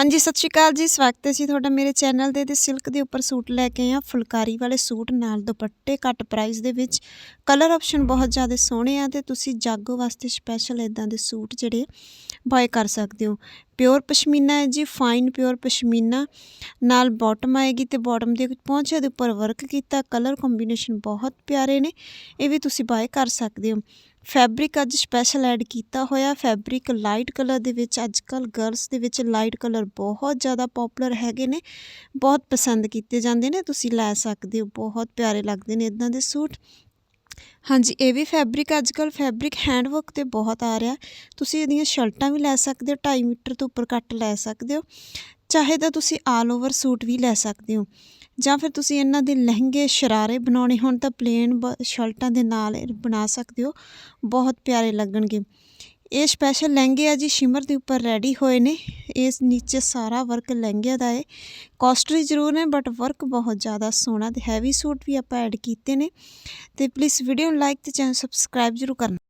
ਹਾਂਜੀ, ਸਤਿ ਸ਼੍ਰੀ ਅਕਾਲ ਜੀ। ਸਵਾਗਤ ਹੈ ਜੀ ਤੁਹਾਡਾ ਮੇਰੇ ਚੈਨਲ ਦੇ, ਤੇ ਸਿਲਕ ਦੇ ਉੱਪਰ ਸੂਟ ਲੈ ਕੇ ਆਏ ਫੁਲਕਾਰੀ ਵਾਲੇ ਸੂਟ ਨਾਲ ਦੁਪੱਟੇ ਘੱਟ ਪ੍ਰਾਈਸ ਦੇ ਵਿੱਚ। ਕਲਰ ਆਪਸ਼ਨ ਬਹੁਤ ਜ਼ਿਆਦਾ ਸੋਹਣੇ ਆ, ਤੇ ਤੁਸੀਂ ਜਾਗੋ ਵਾਸਤੇ ਸਪੈਸ਼ਲ ਇਦਾਂ ਦੇ ਸੂਟ ਜਿਹੜੇ ਬਾਏ ਕਰ ਸਕਦੇ ਹੋ। ਪਿਓਰ ਪਸ਼ਮੀਨਾ ਹੈ ਜੀ ਫਾਈਨ ਪਿਓਰ ਪਸ਼ਮੀਨਾ। ਨਾਲ ਬਾਟਮ ਆਏਗੀ ਤੇ ਬਾਟਮ ਦੇ ਪਹੁੰਚੇ ਦੇ ਉੱਪਰ ਵਰਕ ਕੀਤਾ। ਕਲਰ ਕੰਬੀਨੇਸ਼ਨ ਬਹੁਤ ਪਿਆਰੇ ਨੇ। ਇਹ ਵੀ ਤੁਸੀਂ ਬਾਏ ਕਰ ਸਕਦੇ ਹੋ। ਫੈਬਰਿਕ ਅੱਜ ਸਪੈਸ਼ਲ ਐਡ ਕੀਤਾ ਹੋਇਆ। ਫੈਬਰਿਕ ਲਾਈਟ ਕਲਰ ਦੇ ਵਿੱਚ ਅੱਜ ਕੱਲ ਗਰਲਸ ਦੇ ਵਿੱਚ ਲਾਈਟ ਕਲਰ ਬਹੁਤ ਜ਼ਿਆਦਾ ਪਪੂਲਰ ਹੈਗੇ ਨੇ। ਬਹੁਤ ਪਸੰਦ ਕੀਤੇ ਜਾਂਦੇ ਨੇ। ਤੁਸੀਂ ਲੈ ਸਕਦੇ ਹੋ। ਬਹੁਤ ਪਿਆਰੇ ਲੱਗਦੇ ਨੇ ਇਦਾਂ ਦੇ ਸੂਟ। ਹਾਂਜੀ, ਇਹ ਵੀ ਫੈਬਰਿਕ ਅੱਜ ਕੱਲ ਫੈਬਰਿਕ ਹੈਂਡਵਰਕ ਤੇ ਬਹੁਤ ਆ ਰਿਹਾ। ਤੁਸੀਂ ਇਹਦੀਆਂ ਸ਼ਰਟਾਂ ਵੀ ਲੈ ਸਕਦੇ ਹੋ। 2.5 ਮੀਟਰ ਤੋਂ ਉੱਪਰ ਕੱਟ ਲੈ ਸਕਦੇ ਹੋ। ਚਾਹੇ ਤਾਂ ਤੁਸੀਂ ਆਲ ਓਵਰ ਸੂਟ ਵੀ ਲੈ ਸਕਦੇ ਹੋ, ਜਾਂ ਫਿਰ ਤੁਸੀਂ ਇਹਨਾਂ ਦੇ ਲਹਿੰਗੇ ਸ਼ਰਾਰੇ ਬਣਾਉਣੇ ਹੋਣ ਤਾਂ ਪਲੇਨ ਸ਼ਰਟਾਂ ਦੇ ਨਾਲ ਬਣਾ ਸਕਦੇ ਹੋ, ਬਹੁਤ ਪਿਆਰੇ ਲੱਗਣਗੇ। ਇਹ ਸਪੈਸ਼ਲ ਲਹਿੰਗੇ ਆ ਜੀ, ਸ਼ਿਮਰ ਦੇ ਉੱਪਰ ਰੈਡੀ ਹੋਏ ਨੇ ਇਸ ਨੀਚੇ ਸਾਰਾ ਵਰਕ ਲਹਿੰਗੇ ਦਾ ਹੈ ਕਾਸਟਲੀ ਜ਼ਰੂਰ ਹੈ ਬਟ ਵਰਕ ਬਹੁਤ ਜ਼ਿਆਦਾ ਸੋਹਣਾ ਤੇ ਹੈਵੀ ਸੂਟ ਵੀ ਆਪਾਂ ਐਡ ਕੀਤੇ ਨੇ। ਤੇ ਪਲੀਜ਼ ਵੀਡੀਓ ਨੂੰ ਲਾਈਕ ਤੇ ਚੈਨਲ ਸਬਸਕ੍ਰਾਈਬ ਜ਼ਰੂਰ ਕਰਨਾ।